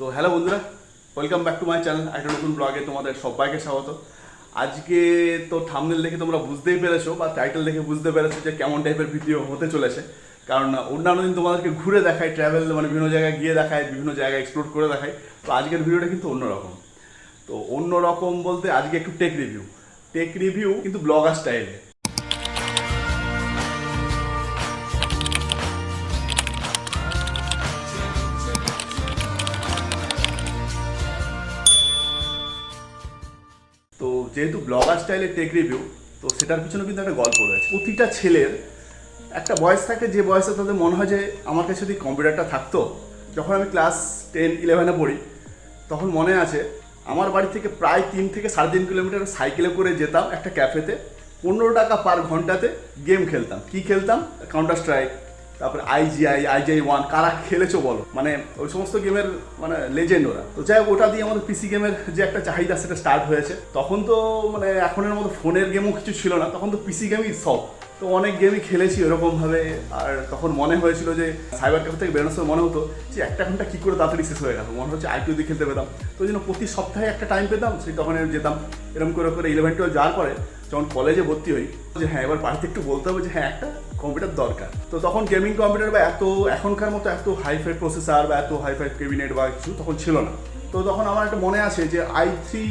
তো হ্যালো বন্ধুরা welcome back to my channel একটা নতুন ব্লগে তোমাদের সবাইকে স্বাগত। আজকে তো থামনেল দেখে তোমরা বুঝতেই পেরেছ বা টাইটেল দেখে বুঝতে পেরেছ যে কেমন টাইপের ভিডিও হতে চলেছে। কারণ অন্যান্য দিন তোমাদেরকে ঘুরে দেখায় ট্রাভেল মানে বিভিন্ন জায়গায় গিয়ে দেখায়, বিভিন্ন জায়গায় এক্সপ্লোর করে দেখায়। তো আজকের ভিডিওটা কিন্তু অন্যরকম। তো অন্যরকম বলতে আজকে একটু টেক রিভিউ টেক রিভিউ কিন্তু ব্লগার স্টাইলে যেহেতু ব্লগার স্টাইলে টেক রিভিউ তো সেটার পিছনে কিন্তু একটা গল্প রয়েছে। প্রতিটা ছেলের একটা বয়স থাকে, যে বয়সে তাদের মনে হয় যে, আমার কাছে যদি কম্পিউটারটা থাকতো। যখন আমি ক্লাস টেন ইলেভেনে পড়ি, তখন মনে আছে, আমার বাড়ি থেকে প্রায় তিন থেকে সাড়ে তিন কিলোমিটার সাইকেলে করে যেতাম একটা ক্যাফেতে পনেরো টাকা পার ঘন্টাতে গেম খেলতাম। কি খেলতাম? কাউন্টার স্ট্রাইক তারপরে আইজিআই আইজিআই ওয়ান কারা খেলেছো বলো? মানে ওই সমস্ত গেমের মানে লেজেন্ড ওরা। তো যাই হোক, ওটা দিয়ে আমাদের পিসি গেমের যে একটা চাহিদা, সেটা স্টার্ট হয়েছে। তখন তো মানে এখনের মতো ফোনের গেমও কিছু ছিল না। তখন তো পিসি গেমই সব। তো অনেক গেমই খেলেছি এরকমভাবে আর তখন মনে হয়েছিল যে সাইবার ক্যাফে থেকে বেরোনোর সময় মনে হতো যে একটা ঘণ্টা কী করে তাড়াতাড়ি শেষ হয়ে গেল। মনে হচ্ছে আইপিও দিয়ে খেলতে পেতাম। তো ওই জন্য প্রতি সপ্তাহে একটা টাইম পেতাম, সেই তখন যেতাম। এরকম করে করে ইলেভেন টুয়েলভ যাওয়ার পরে যখন কলেজে ভর্তি হই, যে হ্যাঁ এবার বাড়িতে একটু বলতে হবে যে হ্যাঁ একটা কম্পিউটার দরকার। তো তখন গেমিং কম্পিউটার বা এত এখনকার মতো এত হাইফাই প্রসেসার বা এত হাইফাই কেবিনেট বা কিছু তখন ছিল না। তো তখন আমার একটা মনে আছে যে I three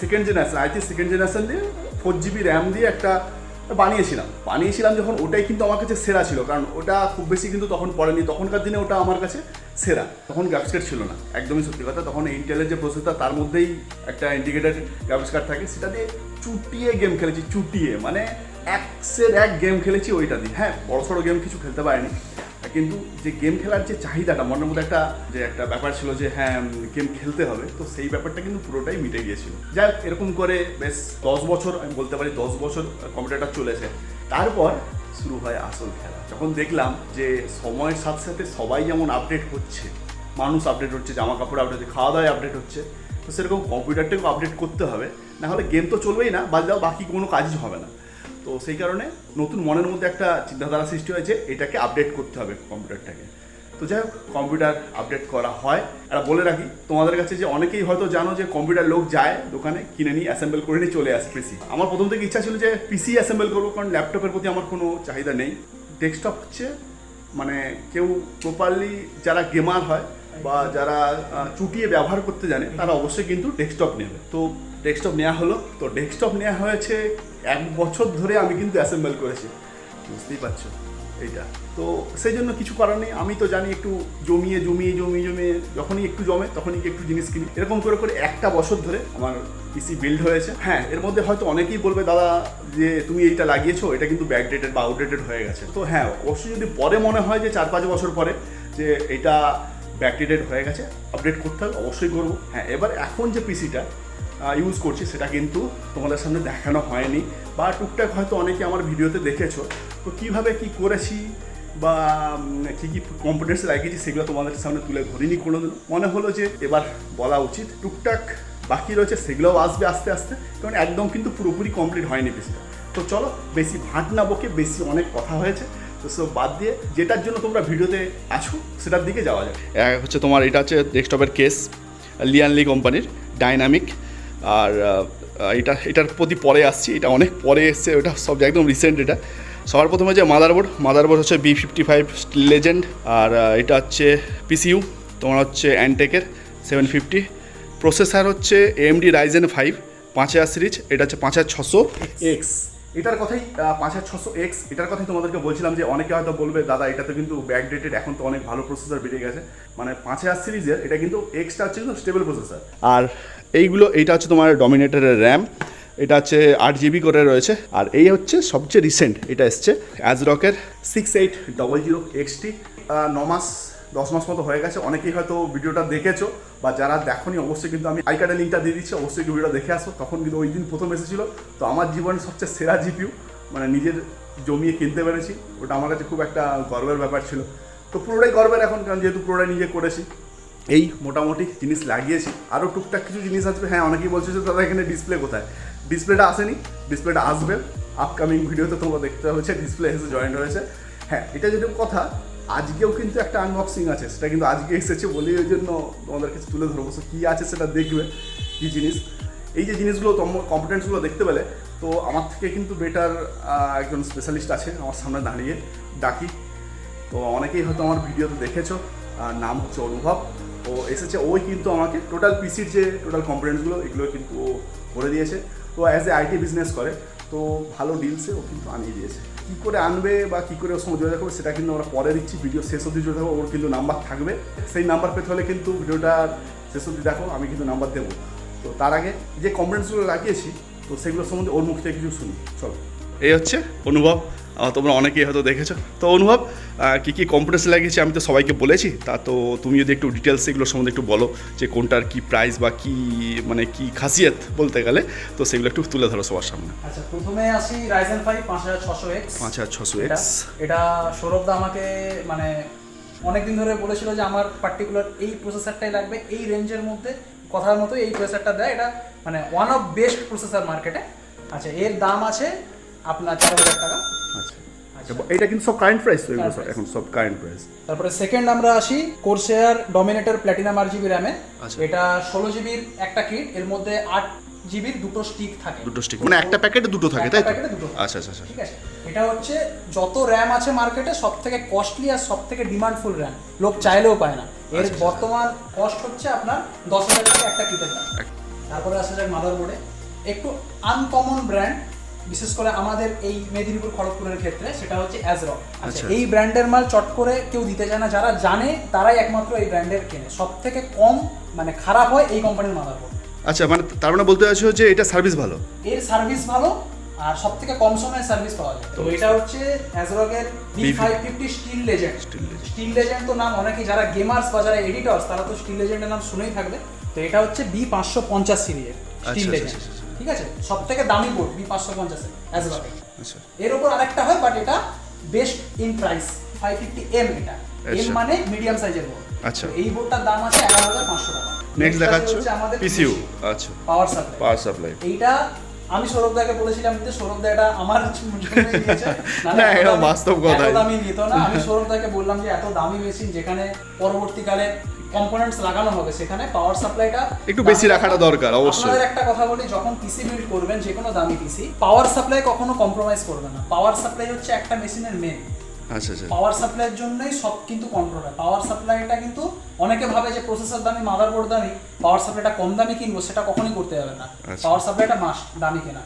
second generation I three second generation দিয়ে ফোর জিবি র্যাম দিয়ে একটা বানিয়েছিলাম। বানিয়েছিলাম যখন, ওটাই কিন্তু আমার কাছে সেরা ছিল, কারণ ওটা খুব বেশি কিন্তু তখন পড়েনি। তখনকার দিনে ওটা আমার কাছে সেরা। তখন গ্রাফিক্স কার্ড ছিল না। একদমই সত্যি কথা। তখন ইন্টেলের যে প্রসেসটা তার মধ্যেই একটা ইন্ডিকেটার গ্রাফিক্স কার্ড থাকে। সেটা দিয়ে চুটিয়ে গেম খেলেছি, চুটিয়ে। মানে একসের এক গেম খেলেছি ওইটা দিয়ে। হ্যাঁ বড় সড়ো গেম কিছু খেলতে পারিনি। কিন্তু যে গেম খেলার যে চাহিদাটা, মনের মধ্যে একটা যে একটা ব্যাপার ছিল যে হ্যাঁ গেম খেলতে হবে, তো সেই ব্যাপারটা কিন্তু পুরোটাই মিটে গিয়েছিল। যাই এরকম করে বেশ দশ বছর, আমি বলতে পারি দশ বছর কম্পিউটারটা চলেছে। তারপর শুরু হয় আসল খেলা। যখন দেখলাম যে সময়ের সাথে সাথে সবাই যেমন আপডেট হচ্ছে মানুষ আপডেট হচ্ছে জামা কাপড় আপডেট হচ্ছে খাওয়া দাওয়া আপডেট হচ্ছে, তো সেরকম কম্পিউটারটাকেও আপডেট করতে হবে। না হলে গেম তো চলবেই না, বাদ দাও, বাকি কোনো কাজই হবে না। তো সেই কারণে নতুন মনের মধ্যে একটা চিন্তাধারা সৃষ্টি হয়েছে, এটাকে আপডেট করতে হবে কম্পিউটারটাকে। তো যাই হোক, কম্পিউটার আপডেট করা হয়। আর বলে রাখি, তোমাদের কাছে যে অনেকেই হয়তো জানো যে কম্পিউটার লোক যায় দোকানে কিনে নিয়ে অ্যাসেম্বল করে নিয়ে চলে আসে পিসি আমার প্রথম থেকে ইচ্ছা ছিল যে পিসি অ্যাসেম্বল করব, কারণ ল্যাপটপের প্রতি আমার কোনো চাহিদা নেই। ডেস্কটপ হচ্ছে মানে কেউ প্রপারলি যারা গেমার হয় বা যারা চুটিয়ে ব্যবহার করতে জানে, তারা অবশ্যই কিন্তু ডেস্কটপ নেবে। তো ডেস্কটপ নেওয়া হলো। তো ডেস্কটপ নেওয়া হয়েছে এক বছর ধরে আমি কিন্তু অ্যাসেম্বল করেছি। বুঝতেই পারছ? এইটা। তো সেই জন্য কিছু করার নেই। আমি তো জানি একটু জমিয়ে জমিয়ে জমিয়ে জমিয়ে যখনই একটু জমে, তখনই একটু জিনিস কিনি। এরকম করে করে একটা বছর ধরে আমার পিসি বিল্ড হয়েছে। হ্যাঁ এর মধ্যে হয়তো অনেকেই বলবে, দাদা, যে তুমি এইটা লাগিয়েছো, এটা কিন্তু ব্যাকডেটেড বা আউটডেটেড হয়ে গেছে। তো হ্যাঁ অবশ্যই যদি পরে মনে হয় যে চার পাঁচ বছর পরে যে এটা ব্যাকডেটেড হয়ে গেছে আপডেট করতে হবে অবশ্যই করব। হ্যাঁ এবার এখন যে পিসিটা ইউজ করছি, সেটা কিন্তু তোমাদের সামনে দেখানো হয়নি। বা টুকটাক হয়তো অনেকে আমার ভিডিওতে দেখেছ। তো কীভাবে কি করেছি বা কী কী কম্পিটেন্স লাগিয়েছি, সেগুলো তোমাদের সামনে তুলে ধরিনি কোনো দিন মনে হলো যে এবার বলা উচিত, টুকটাক বাকি রয়েছে, সেগুলোও আসবে আস্তে আস্তে। কারণ একদম কিন্তু পুরোপুরি কমপ্লিট হয়নি পিসিটা তো চলো, বেশি ভাট না বকে বেশি অনেক কথা হয়েছে। সব বাদ দিয়ে যেটার জন্য তোমরা ভিডিওতে আছো সেটার দিকে যাওয়া যাক। হচ্ছে তোমার এটা হচ্ছে ডেস্কটপের কেস লিয়ানলি কোম্পানির ডাইনামিক আর এটা এটার প্রতি পরে আসছি এটা অনেক পরে এসছে ওটা সব একদম রিসেন্ট এটা। সবার প্রথমে যে মাদারবোর্ড মাদারবোর্ড হচ্ছে বি ফিফটি ফাইভ লেজেন্ড আর এটা হচ্ছে পিসিইউ তোমার হচ্ছে অ্যান্টেকের সেভেন ফিফটি প্রসেসর হচ্ছে এমডি রাইজেন ফাইভ পাঁচ হাজার সিরিজ এটা হচ্ছে পাঁচ হাজার ছশো। এক্স এটার কথাই পাঁচ হাজার ছশো এক্স এটার কথাই তোমাদেরকে বলছিলাম যে অনেকে হয়তো বলবে, দাদা, এটা তো কিন্তু ব্যাকডেটেড এখন তো অনেক ভালো প্রসেসর বেরিয়ে গেছে। মানে পাঁচ হাজার সিরিজের, এটা কিন্তু এক্সটা হচ্ছে কিন্তু স্টেবল প্রসেসর আর এইগুলো, এইটা হচ্ছে তোমার ডমিনেটরের র্যাম এটা হচ্ছে আট জিবি করে রয়েছে। আর এই হচ্ছে সবচেয়ে রিসেন্ট এটা এসছে অ্যাজরকের six eight double zero XT ন মাস দশ মাস মতো হয়ে গেছে, অনেকেই হয়তো ভিডিওটা দেখেছ, বা যারা দেখোনি, অবশ্যই কিন্তু আমি আই কার্ডের লিঙ্কটা দিয়ে দিচ্ছি, অবশ্যই ভিডিওটা দেখে আসো। তখন কিন্তু ওই দিন প্রথম এসেছিল। তো আমার জীবনের সবচেয়ে সেরা জিপিউ মানে নিজের জমিয়ে কিনতে পেরেছি। ওটা আমার কাছে খুব একটা গর্বের ব্যাপার ছিল। তো পুরোটাই গর্বের এখন, কারণ যেহেতু পুরোটাই নিজে করেছি। এই মোটামুটি জিনিস লাগিয়েছি। আরও টুকটাক কিছু জিনিস আসবে হ্যাঁ অনেকেই বলছে যে, দাদা, এখানে ডিসপ্লে কোথায়? ডিসপ্লেটা আসেনি। ডিসপ্লেটা আসবে। আপকামিং ভিডিওতে তোমরা দেখতে হচ্ছে ডিসপ্লে এসে জয়েন্ট হয়েছে। হ্যাঁ এটা যেরকম কথা আজকেও কিন্তু একটা আনবক্সিং আছে সেটা কিন্তু আজকে এসেছে বলেই ওই জন্য তোমাদের কাছে তুলে ধরবো। So, কী আছে সেটা দেখবে কী জিনিস। এই যে জিনিসগুলো তোমার কম্পিটেন্সগুলো দেখতে পেলে তো আমার থেকে কিন্তু বেটার একজন স্পেশালিস্ট আছে আমার সামনে দাঁড়িয়ে ডাকি। তো অনেকেই হয়তো আমার ভিডিওতে দেখেছ নাম হচ্ছে অনুভব। ও এসেছে ওই কিন্তু আমাকে টোটাল পিসির যে টোটাল কম্পোনেন্টসগুলো এগুলো কিন্তু ও করে দিয়েছে। তো অ্যাজ এ আইটি বিজনেস করে তো ভালো ডিলসে ও কিন্তু আনিয়ে দিয়েছে। কী করে আনবে বা কী করে ওর সঙ্গে যোগাযোগ করবে, সেটা কিন্তু আমরা পরে দিচ্ছি। ভিডিও শেষ অবধি যোগাযোগ ওর কিন্তু নাম্বার থাকবে। সেই নাম্বার পেতে হলে কিন্তু ভিডিওটা শেষ অব্দি দেখো, আমি কিন্তু নাম্বার দেবো। তো তার আগে যে কমপ্লেন্টসগুলো লাগিয়েছি, তো সেগুলোর সম্বন্ধে ওর মুখ থেকে কিছু শুনি। চলো। এই হচ্ছে অনুভব। তোমরা অনেকেই হয়তো দেখেছ। তো অনুভব কী কী কম্পিউটার্স লাগিয়েছি আমি তো সবাইকে বলেছি তা তো তুমি যদি একটু ডিটেলস এগুলো সম্বন্ধে একটু বলো যে কোনটার কি প্রাইস বা কি মানে কি খাসিয়ত বলতে গেলে তো সেগুলো একটু তুলে ধরো সবার সামনে। আচ্ছা প্রথমে আসি রাইজেন ফাইভ পাঁচ হাজার ছশো এক্স পাঁচ হাজার ছশো এটা এক্স এটা সৌরভদা আমাকে মানে অনেকদিন ধরে বলেছিল যে আমার পার্টিকুলার এই প্রসেসরটাই লাগবে এই রেঞ্জের মধ্যে কথার মতো এই প্রসেসরটা দেয়। এটা মানে ওয়ান অফ বেস্ট প্রসেসর মার্কেটে আচ্ছা এর দাম আছে আপনার চার হাজার টাকা। আচ্ছা। এটা কিন্তু সব কারেন্ট প্রাইস তো এগুলো। এখন সব কারেন্ট প্রাইস তারপরে সেকেন্ড আমরা আসি কোর্সেয়ার ডমিনেটর প্ল্যাটিনাম আর জিবি র্যামে আচ্ছা। এটা ষোলো জিবির একটা কিট এর মধ্যে আট জিবির দুটো স্টিক থাকে। দুটো স্টিক মানে একটা প্যাকেটে দুটো থাকে তাই প্যাকেটে দুটো আচ্ছা আচ্ছা আচ্ছা। ঠিক আছে? এটা হচ্ছে যত র্যাম আছে মার্কেটে সব থেকে কস্টলি আর সব থেকে ডিমান্ডফুল র্যাম লোক চাইলেও পায় না। এর আচ্ছা, বর্তমান কস্ট হচ্ছে আপনার দশ হাজার টাকা একটা কিটের দাম। তারপরে আসা যাক মাদারবোর্ডে একটু আনকমন ব্র্যান্ড বিশেষ করে আমাদের এই মেদিনীপুর খড়গপুরের ক্ষেত্রে সেটা হচ্ছে অ্যাজরক আচ্ছা আচ্ছা। এই ব্র্যান্ডের মাল চট করে কেউ দিতে চায় না। যারা জানে তারাই একমাত্র এই ব্র্যান্ডের কেনে। সব থেকে কম মানে খারাপ হয় এই কোম্পানির মাদারবোর্ড আচ্ছা মানে তার মানে বলতে চাইছো যে এটা সার্ভিস ভালো? এর সার্ভিস ভালো আর সব থেকে কম সময়ে সার্ভিস পাওয়া যায়। তো এটা হচ্ছে অ্যাজরকের B five fifty steel legend. Steel legend তো নাম অনেকেই যারা গেমার্স বা যারা এডিটর্স তারা তো স্টিল লেজেন্ডের নাম শুনেই থাকবে। তো এটা হচ্ছে বি পাঁচশো পঞ্চাশ সিরিজের স্টিল লেজেন্ড ঠিক আছে? সব থেকে দামি বোর্ড বি পাঁচশো আচ্ছা। এর উপর আরেকটা হয় বাট এটা best in price five fifty M এটা। এম আচ্ছা। মানে মিডিয়াম সাইজের বোর্ড আচ্ছা। এই বোর্ডটার দাম আছে এগারো হাজার পাঁচশো টাকা। নেক্সট দেখাচ্ছ? পিসিউ আচ্ছা। পাওয়ার সাপ্লাই পাওয়ার সাপ্লাই এইটা আমি সৌরভদাকে বলেছিলাম যে সৌরভদা এটা আমার না, এটা বাস্তব। দামি নিত না। আমি সৌরভদাকে বললাম যে এত দামি মেশিন যেখানে পরবর্তীকালে কম্পোনেন্টস লাগানো হবে সেখানে পাওয়ার সাপ্লাইটা একটু বেশি রাখাটা দরকার, অবশ্যই। আপনাদের একটা কথা বলি যখন পিসি বিল্ড করবেন যে কোনো দামি পিসি পাওয়ার সাপ্লাই কখনো কম্প্রোমাইজ করবে না। পাওয়ার সাপ্লাই হচ্ছে একটা মেশিনের মেন আচ্ছা আচ্ছা। পাওয়ার সাপ্লাইয়ের জন্যই সব কিন্তু কন্ট্রোল হয়। পাওয়ার সাপ্লাইটা কিন্তু অনেকে ভাবে যে প্রসেসর দামি মাদারবোর্ড দামি পাওয়ার সাপ্লাইটা কম দামি কিনবো সেটা কখনোই করতে যাবে না। পাওয়ার সাপ্লাইটা মাস্ট দামি কেনা।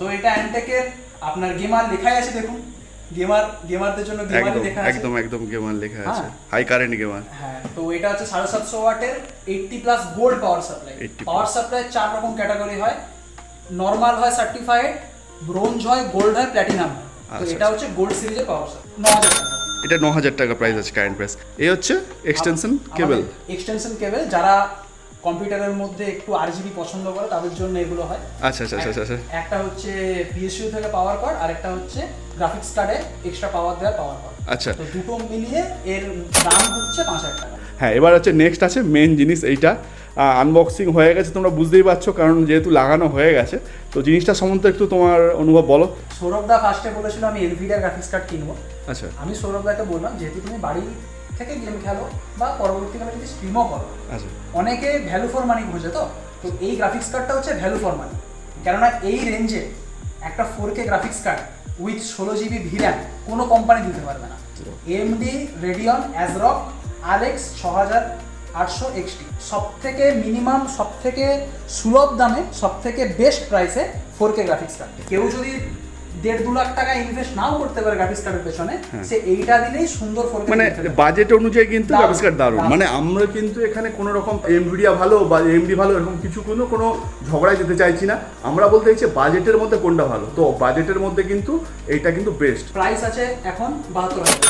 তো এটা অ্যান্টেকের আপনার গেমার লেখাই আছে দেখুন। গেমার গেমারদের জন্য গেমার লেখা আছে। একদম একদম গেমার লেখা আছে। হ্যাঁ। হাই কারেন্ট গেমার হ্যাঁ তো এটা হচ্ছে সাড়ে সাতশো ওয়াটের eighty plus gold power supply power supply চার রকম ক্যাটাগরি হয়। নর্মাল হয় সার্টিফাইড ব্রোঞ্জ হয় গোল্ড হয় প্ল্যাটিনাম তো আচ্ছা, এটা হচ্ছে গোল্ড সিরিজের পাওয়ার সাপ্লাই ন হাজার টাকা। এটা ন হাজার টাকা প্রাইস আছে কারেন্ট প্রাইস এই হচ্ছে এক্সটেনশন কেবল এক্সটেনশন কেবল যারা কম্পিউটারের মধ্যে একটু আরজিবি পছন্দ করে তাদের জন্য এগুলো হয়। আচ্ছা আচ্ছা আচ্ছা আচ্ছা একটা হচ্ছে পিএসইউ থেকে পাওয়ার কার্ড আর একটা হচ্ছে গ্রাফিক্স কার্ডে এক্সট্রা পাওয়ার দেওয়া পাওয়ার কার্ড আচ্ছা। তো দুটো মিলিয়ে এর দাম হচ্ছে পাঁচ হাজার টাকা। হ্যাঁ এবার হচ্ছে নেক্সট আছে মেন জিনিস এইটা। আনবক্সিং হয়ে গেছে তোমরা বুঝতেই পারছ কারণ যেহেতু লাগানো হয়ে গেছে। তো জিনিসটা সম্বন্ধে একটু তোমার অনুভব বলো। সৌরভ দা ফার্স্টে বলেছিল আমি এলভিডিআর গ্রাফিক্স কার্ড কিনবো। আচ্ছা। আমি সৌরভ দাকে বললাম যেহেতু তুমি বাড়ি থেকে গেম খেলো বা পরবর্তীকালে যদি স্ট্রিমও করো। আচ্ছা। অনেকে ভ্যালু ফর মানি বোঝে তো? তো এই গ্রাফিক্স কার্ডটা হচ্ছে ভ্যালু ফর মানি কেননা এই রেঞ্জে একটা four K graphics card with ষোলো জিবি ভির্যাম কোনো কোম্পানি দিতে পারবে না। এমডি রেডিয়ন অ্যাজরক আলেক্স ছ হাজার আটশো এক্সটি সব থেকে মিনিমাম সব থেকে সুলভ দামে সব থেকে বেস্ট প্রাইসে ফোর কে গ্রাফিক্স কার্ড কেউ যদি দেড় দু লাখ টাকা ইনভেস্ট নাও করতে পারে গ্রাফিক্স কার্ডের পেছনে সে এইটা দিলেই সুন্দর ফোর মানে বাজেট অনুযায়ী কিন্তু গ্রাফিক্স কার্ড দারুণ। মানে আমরা কিন্তু এখানে কোনো রকম এমভিডিয়া ভালো বা এমডি ভালো এরকম কিছু কোনো কোনো ঝগড়ায় যেতে চাইছি না। আমরা বলতে চাইছি বাজেটের মধ্যে কোনটা ভালো? তো বাজেটের মধ্যে কিন্তু এইটা কিন্তু বেস্ট প্রাইস আছে এখন বাহাত্তর হাজার।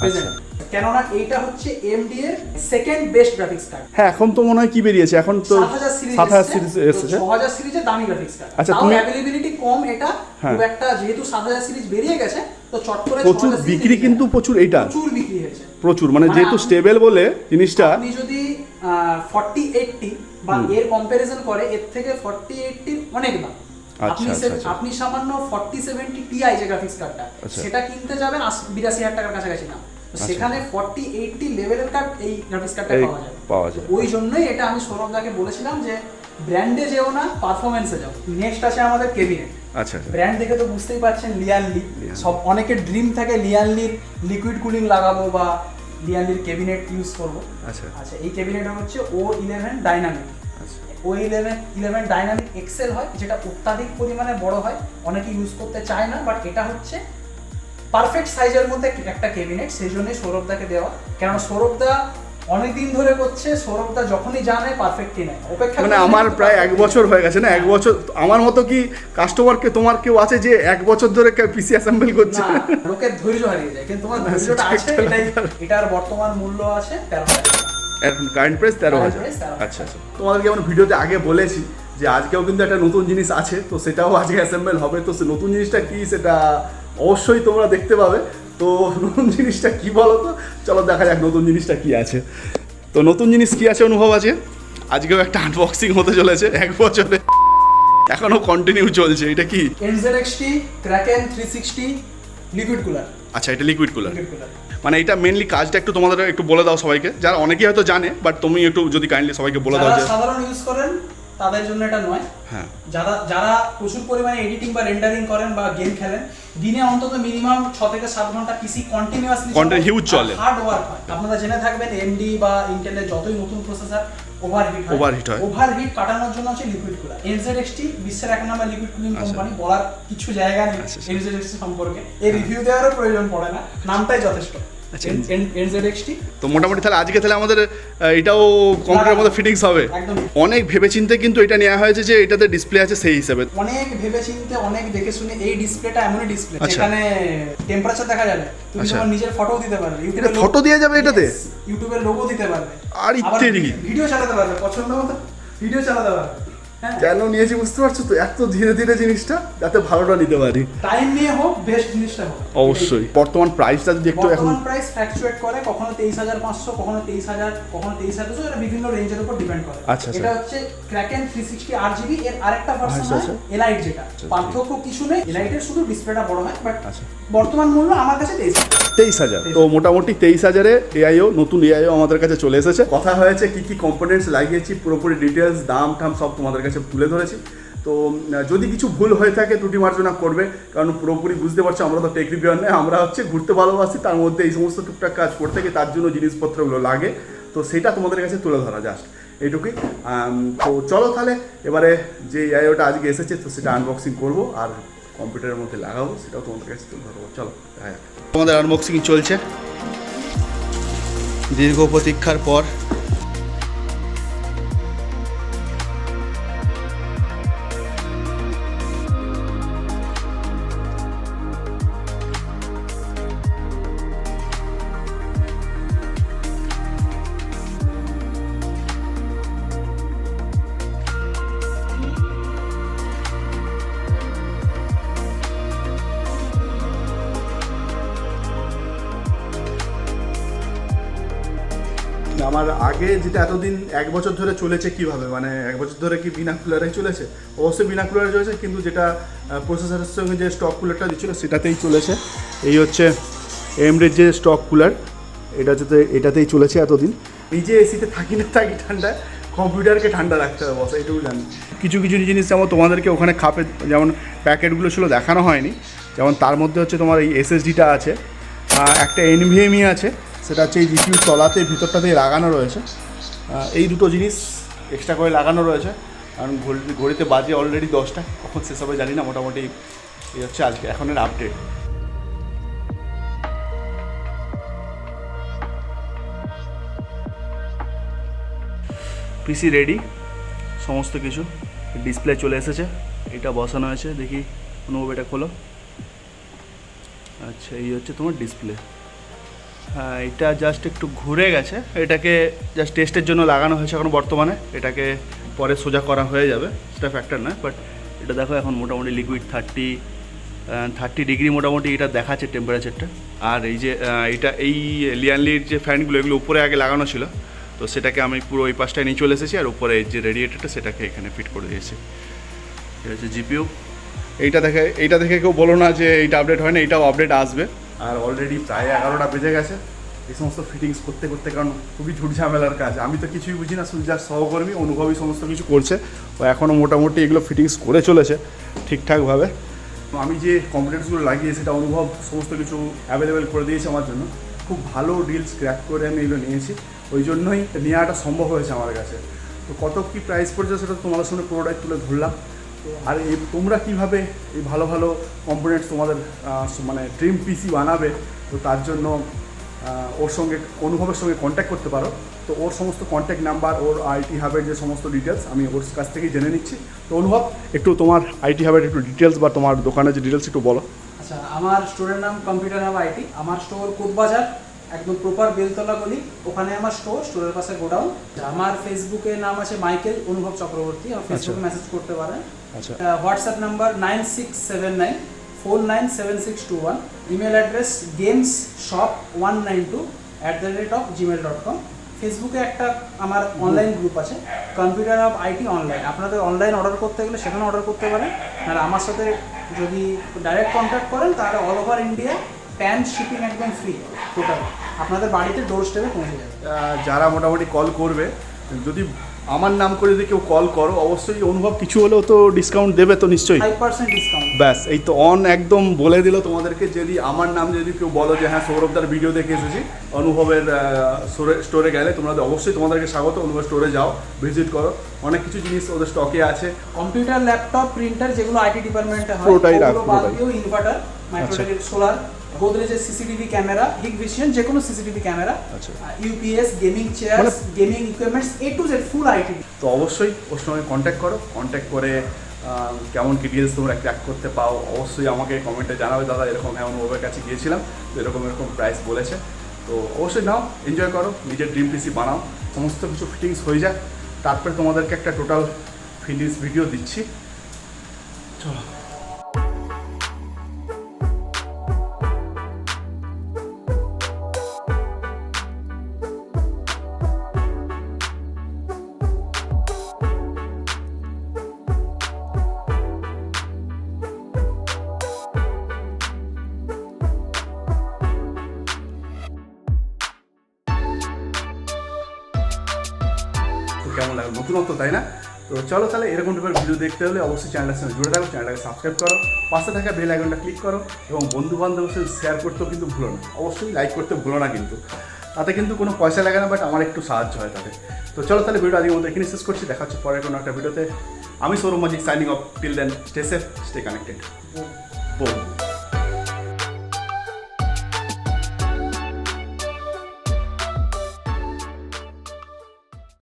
প্রেজেন্ট কেননা এইটা হচ্ছে এমডি এর সেকেন্ড বেস্ট গ্রাফিক্স কার্ড হ্যাঁ এখন তো মনে হয় কি বেরিয়েছে? এখন তো সাত হাজার সিরিজ সাত হাজার সিরিজ এসেছে। ছ হাজার সিরিজের দামি গ্রাফিক্স কার্ড আচ্ছা, তুমি- অ্যাভেলেবিলিটি কম এটা হ্যাঁ। খুব একটা যেহেতু সাত হাজার সিরিজ বেরিয়ে গেছে তো চট করে প্রচুর বিক্রি কিন্তু প্রচুর এইটা। প্রচুর বিক্রি হয়েছে। প্রচুর মানে মানে যেহেতু স্টেবল বলে জিনিসটা। আপনি যদি বা এর কম্পারিজন করে এর থেকে ফর্টি এইটটি অনেক দাম। আচ্ছা, আপনি আচ্ছা, আচ্ছা। আপনি সামান্য ফর্টি সেভেন্টি টিআই যে গ্রাফিক্স কার্ডটা। সেটা কিনতে যাবেন বিরাশি হাজার টাকার কাছাকাছি দাম। তো সেখানে ফর্টি এইটটি লেভেলের কার্ড এই গ্রাফিক্স কার্ডটা পাওয়া যায়। পাওয়া যায়। ওই জন্যই এটা আমি সৌরভদাকে বলেছিলাম যে ব্র্যান্ডে যেও না পারফরমেন্সে যাও। নেক্সট আছে আমাদের কেবিনেট আচ্ছা আচ্ছা। ব্র্যান্ড দেখে তো বুঝতেই পারছেন লিয়ানলি সব অনেকের ড্রিম থাকে লিয়ানলির লিকুইড কুলিং লাগাবো বা লিয়ানলির কেবিনেট ইউজ করব। আচ্ছা। আচ্ছা এই কেবিনেটটা হচ্ছে ও ইলেভেন ডাইনামিক আচ্ছা। O eleven eleven dynamic XL হয় যেটা অত্যাধিক পরিমাণে বড় হয় অনেকে ইউজ করতে চায় না বাট এটা হচ্ছে পারফেক্ট সাইজের মধ্যে একটা কেবিনেট সেই জন্যই সৌরভদাকে দেওয়া। কেননা সৌরভদা অনেকদিন ধরে করছে সৌরভদা যখনই জানে পারফেক্টই নেয়। অপেক্ষা মানে আমার প্রায় এক বছর হয়ে গেছে না এক বছর আমার মতো কি কাস্টমারকে তোমার কেউ আছে যে এক বছর ধরে পিসি অ্যাসেম্বল করছে? লোকের ধৈর্য হারিয়ে যায় কিন্তু তোমার ধৈর্যটা আছে এটাই এটার বর্তমান মূল্য আছে তেরো। এখন কারেন্ট প্রাইস তেরো হাজার। 13,000 আচ্ছা আচ্ছা। তোমাদেরকে যেমন ভিডিওতে আগে বলেছি যে আজকেও কিন্তু একটা নতুন জিনিস আছে তো সেটাও আজকে অ্যাসেম্বল হবে তো সে নতুন জিনিসটা কি সেটা অবশ্যই তোমরা দেখতে পাবে। তো নতুন জিনিসটা কি বলো তো চলো দেখা যাক নতুন জিনিসটা কি আছে। তো নতুন জিনিস কি আছে অনুভব আছে আজকেও একটা আনবক্সিং হতে চলেছে এক বছরে। এখনও কন্টিনিউ চলছে এটা কি? NZXT Kraken 360 লিকুইড কুলার আচ্ছা এটা লিকুইড কুলার মানে এটা মেনলি কাজটা একটু তোমাদের একটু বলে দাও সবাইকে। যারা অনেকেই হয়তো জানে বাট তুমি একটু যদি কাইন্ডলি সবাইকে বলে দাও যে সাধারণ ইউজ করেন তাদের জন্য এটা নয়। হ্যাঁ। যারা যারা প্রচুর পরিমাণে এডিটিং বা রেন্ডারিং করেন বা গেম খেলেন দিনে অন্তত মিনিমাম ছ থেকে সাত ঘণ্টা পিসি কন্টিনিউয়াসলি Content চলে। হার্ড ওয়ার্ক হয়। আপনারা জেনে থাকবেন এমডি বা ইন্টেলের যতই নতুন প্রসেসর ওভারহিট হয়। Overheat হয়। ওভারহিট কাটানোর জন্য হচ্ছে লিকুইড কুলার এনজেডএক্সটি বিশ্বের এক নম্বর লিকুইড কুলিং আচ্ছা। কোম্পানি বলার কিছু জায়গা নেই আচ্ছা, আচ্ছা। এনজেডএক্সটি সম্পর্কে। এই রিভিউ দেওয়ারও প্রয়োজন পড়ে না। নামটাই যথেষ্ট। আচ্ছা। তো মোটামুটি তাহলে আজকে তাহলে আমাদের এটাও কম্পিউটারের মধ্যে ফিটিংস হবে অনেক ভেবেচিন্তে কিন্তু এটা নেওয়া হয়েছে যে এটাতে ডিসপ্লে আছে সেই হিসাবে অনেক ভেবে চিন্তে অনেক দেখে শুনে এই ডিসপ্লেটা এমনই ডিসপ্লে আচ্ছা। যেখানে টেম্পারেচার দেখা যাবে তুমি আচ্ছা। তোমার নিজের ফটো দিতে পারবে ইউটিউবে ফটো দেওয়া যাবে এটাতে ইউটিউবের লোগো দিতে পারবে আর ইত্যাদি। ভিডিও চালাতে পারবে পছন্দ মতো ভিডিও চালাতে পারবে কেন নিয়েছি বুঝতে পারছ তো? এত ধীরে ধীরে জিনিসটা যাতে ভালোটা নিতে পারি। টাইম নিয়ে হোক বেস্ট জিনিসটা হোক। অবশ্যই। বর্তমান প্রাইসটা যদি একটু এখন প্রাইস ফ্ল্যাকচুয়েট করে কখনো তেইশ হাজার পাঁচশো কখনো তেইশ হাজার কখনো তেইশ হাজার এটা বিভিন্ন রেঞ্জের উপর ডিপেন্ড করে। আচ্ছা, আচ্ছা। এটা হচ্ছে ক্র্যাকেন থ্রি সিক্সটি আট জিবি এর আরেকটা ভার্সন আচ্ছা, হয় আচ্ছা। এলাইট যেটা। পার্থক্য কিছু নেই এলাইটের শুধু ডিসপ্লেটা বড় হয় বাট আচ্ছা। বর্তমান মূল্য আমার কাছে তেইশ তেইশ হাজার। তো মোটামুটি তেইশ হাজারে এআইও নতুন এআইও আমাদের কাছে চলে এসেছে। কথা হয়েছে কি কি কম্পোনেন্টস লাগিয়েছি পুরোপুরি ডিটেলস দাম টাম সব তোমাদের কাছে তুলে ধরেছি। তো যদি কিছু ভুল হয়ে থাকে ত্রুটি মার্জনা করবে, কারণ পুরোপুরি বুঝতে পারছ আমরা তো টেক রিভিউয়ার নয়, আমরা হচ্ছে ঘুরতে ভালোবাসি, তার মধ্যে এই সমস্ত টুকটাক কাজ করতে গিয়ে তার জন্য জিনিসপত্রগুলো লাগে। তো সেটা তোমাদের কাছে তুলে ধরা জাস্ট এইটুকুই। তো চলো তাহলে, এবারে যে এআইওটা আজকে এসেছে, তো সেটা আনবক্সিং করব, আর কম্পিউটারের মধ্যে লাগাবো, সেটাও তোমাদের কাছে তুলে ধরবো। চলো হ্যাঁ তোমাদের আনবক্সিং চলছে। দীর্ঘ প্রতীক্ষার পর আমার আগে যেটা এতদিন এক বছর ধরে চলেছে কীভাবে? মানে এক বছর ধরে কি বিনা কুলারে চলেছে? অবশ্যই বিনা কুলারে চলেছে, কিন্তু যেটা প্রসেসরের সঙ্গে যে স্টক কুলারটা দিচ্ছিল সেটাতেই চলেছে। এই হচ্ছে এমডের যে স্টক কুলার এটা যাতে, এটাতেই চলেছে এতদিন। নিজে এসিতে থাকি না, থাকি ঠান্ডায় কম্পিউটারকে ঠান্ডা রাখতে হবে, বস, এইটুকু জানি। কিছু কিছু জিনিস যেমন তোমাদেরকে ওখানে খাপে, যেমন প্যাকেটগুলো ছিল দেখানো হয়নি, যেমন তার মধ্যে হচ্ছে তোমার এই এসএসডিটা আছে একটা এনভিএমই আছে সেটা হচ্ছে এই জিপিউ তলাতে, ভিতরটাতেই লাগানো রয়েছে। এই দুটো জিনিস এক্সট্রা করে লাগানো রয়েছে। কারণ ঘড়ি, ঘড়িতে বাজে অলরেডি দশটা। কখন শেষ হবে জানি না, মোটামুটি এই হচ্ছে আজকে এখনের আপডেট পিসি রেডি সমস্ত কিছু। ডিসপ্লে চলে এসেছে, এটা বসানো হয়েছে, দেখি অনুভব এটা খোলো। আচ্ছা এই হচ্ছে তোমার ডিসপ্লে এটা জাস্ট একটু ঘুরে গেছে। এটাকে জাস্ট টেস্টের জন্য লাগানো হয়েছে এখন বর্তমানে। এটাকে পরে সোজা করা হয়ে যাবে, সেটা ফ্যাক্টর নয় বাট এটা দেখো এখন মোটামুটি লিকুইড থার্টি থার্টি ডিগ্রি মোটামুটি এটা দেখাচ্ছে টেম্পারেচারটা আর এই যে এটা এই লিয়ানলির যে ফ্যানগুলো এগুলো উপরে আগে লাগানো ছিল, তো সেটাকে আমি পুরো ওই পাশটায় নিয়ে চলে এসেছি, আর উপরে যে রেডিয়েটারটা সেটাকে এখানে ফিট করে দিয়েছি। এটা হচ্ছে জিপিও এইটা দেখে এইটা দেখে কেউ বলো না যে এইটা আপডেট হয় না এইটাও আপডেট আসবে। আর অলরেডি প্রায় এগারোটা বেজে গেছে। এই সমস্ত ফিটিংস করতে করতে কারণ খুবই ঝুট ঝামেলার কাজ। আমি তো কিছুই বুঝি না শুধু যার সহকর্মী অনুভবী সমস্ত কিছু করছে। ও এখনও মোটামুটি এগুলো ফিটিংস করে চলেছে, ঠিকঠাকভাবে। আমি যে কম্পিউটারসগুলো লাগিয়ে সেটা অনুভব সমস্ত কিছু অ্যাভেলেবেল করে দিয়েছে আমার জন্য। খুব ভালো ডিলস ক্র্যাক করে আমি এগুলো নিয়েছি। ওই জন্যই নেওয়াটা সম্ভব হয়েছে আমার কাছে। তো কত কী প্রাইস পড়ছে সেটা তোমাদের সামনে পুরোটাই তুলে ধরলাম। আর এই তোমরা কীভাবে এই ভালো ভালো কম্পোনেন্টস তোমাদের মানে ড্রিম পিসি বানাবে, তো তার জন্য ওর সঙ্গে, অনুভবের সঙ্গে কন্ট্যাক্ট করতে পারো। তো ওর সমস্ত কন্ট্যাক্ট নাম্বার ওর আইটি হাবের যে সমস্ত ডিটেলস আমি ওর কাছ থেকেই জেনে নিচ্ছি। তো অনুভব, একটু তোমার আইটি হাবের একটু ডিটেলস বা তোমার দোকানের যে ডিটেলস একটু বলো। আচ্ছা আমার স্টোরের নাম কম্পিউটার হাব আইটি আমার স্টোর কোটবাজার একদম প্রপার বেলতলা গলি। ওখানে আমার স্টোর স্টোরের পাশে গোডাউন। আমার ফেসবুকে নাম আছে মাইকেল অনুভব চক্রবর্তী। আমার ফেসবুকে মেসেজ করতে পারেন। আচ্ছা। WhatsApp number nine six seven nine four nine seven six two one email address games shop one nine two at the rate of Gmail dot com ফেসবুকে একটা আমার অনলাইন গ্রুপ আছে। কম্পিউটার অফ আইটি অনলাইন আপনাদের online order করতে গেলে সেখানে order করতে পারেন। আর আমার সাথে যদি ডাইরেক্ট কন্ট্যাক্ট করেন তাহলে all over India pan shipping একদম ফ্রি টোটাল আপনাদের বাড়িতে ডোর স্টেপে পৌঁছে যাবে। যারা মোটামুটি কল করবে যদি আমার নাম করে যদি কেউ কল করো অবশ্যই অনুভব কিছু হলেও তো ডিসকাউন্ট দেবে তো নিশ্চয়ই। ফাইভ পার্সেন্ট ডিসকাউন্ট ব্যাস এই তো অন একদম বলে দিল তোমাদেরকে যদি আমার নাম যদি কেউ বলো যে হ্যাঁ সৌরভদার ভিডিও দেখে এসেছি অনুভবের স্টোরে গেলে তোমরা অবশ্যই তোমাদেরকে স্বাগত অনুভব স্টোরে যাও ভিজিট করো। অনেক কিছু জিনিস ওদের স্টকে আছে। কম্পিউটার ল্যাপটপ প্রিন্টার যেগুলো আইটি ডিপার্টমেন্টে হয় পুরোটাই রাখ, ইনভার্টার মাইক্রোটেকের সোলার গোদরেজের সিসিটিভি ক্যামেরা হিগ ভিশন যে কোনো সিসিটিভি ক্যামেরা আচ্ছা। UPS gaming chair gaming equipments A to Z full IT তো অবশ্যই ওর সঙ্গে কন্ট্যাক্ট করো। কন্ট্যাক্ট করে কেমন কি ডিটেলস তোমরা ক্র্যাক করতে পাও অবশ্যই আমাকে কমেন্টে জানাবে। দাদা এরকম হ্যাঁ অনুভবের কাছে গিয়েছিলাম তো এরকম এরকম প্রাইস বলেছে। তো অবশ্যই নাও এনজয় করো নিজের ড্রিম পিসি বানাও সমস্ত কিছু ফিটিংস হয়ে যাক। তারপরে তোমাদেরকে একটা টোটাল ফিটিংস ভিডিও দিচ্ছি। চলো। কেমন লাগল? নতুনত্ব তাই না? তো চলো তাহলে এরকম টাইপের ভিডিও দেখতে হলে অবশ্যই চ্যানেলের সঙ্গে জুড়ে থাকো চ্যানেলটাকে সাবস্ক্রাইব করো পাশে থাকা বেল আইকনটা ক্লিক করো এবং বন্ধু বান্ধবের সাথে শেয়ার করতেও কিন্তু ভুলো না। অবশ্যই লাইক করতে ভুলো না কিন্তু। তাতে কিন্তু কোনো পয়সা লাগে না বাট আমার একটু সাহায্য হয় তাতে। তো চলো তাহলে ভিডিও আজকের মতো এখানে শেষ করছি। দেখা হচ্ছে পরের কোনো একটা ভিডিওতে আমি Sourav মাজিক signing off till then stay safe stay connected bomb